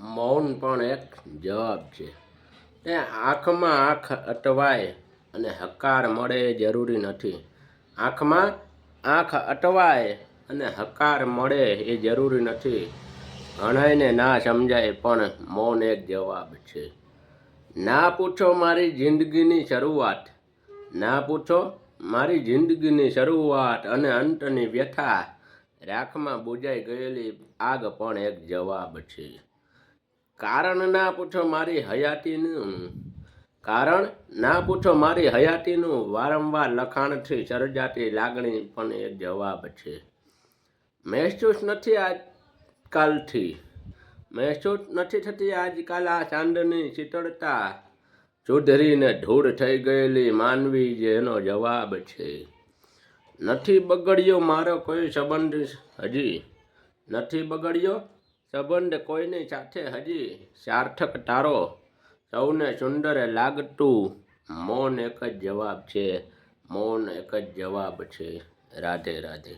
મૌન પણ એક જવાબ છે. એ આંખમાં આંખ અટવાય અને હકાર મળે એ જરૂરી નથી. આંખમાં આંખ અટવાય અને હકાર મળે એ જરૂરી નથી. ઘણાયને ના સમજાય પણ મૌન એક જવાબ છે. ના પૂછો મારી જિંદગીની શરૂઆત. ના પૂછો મારી જિંદગીની શરૂઆત અને અંતની વ્યથા. રાખમાં બુજાઈ ગયેલી આગ પણ એક જવાબ છે. કારણ ના પૂછો મારી હયાતીનું. કારણ ના પૂછો મારી હયાતીનું. વારંવાર લખાણથી સર્જાતી લાગણી પણ એક જવાબ છે. મહેસૂસ નથી આજકાલથી. મહેસૂસ નથી થતી આજકાલ આ ચાંદની શીતળતા. ચુધરીને ધૂળ થઈ ગયેલી માનવી જેનો જવાબ છે. નથી બગડ્યો મારો કોઈ સંબંધ હજી. નથી બગડ્યો? સંબંધ કોઈની સાથે હજી સાર્થક તારો. સૌને સુંદર લાગતું, મૌન એક જ જવાબ છે, મૌન એક જ જવાબ છે. રાધે રાધે.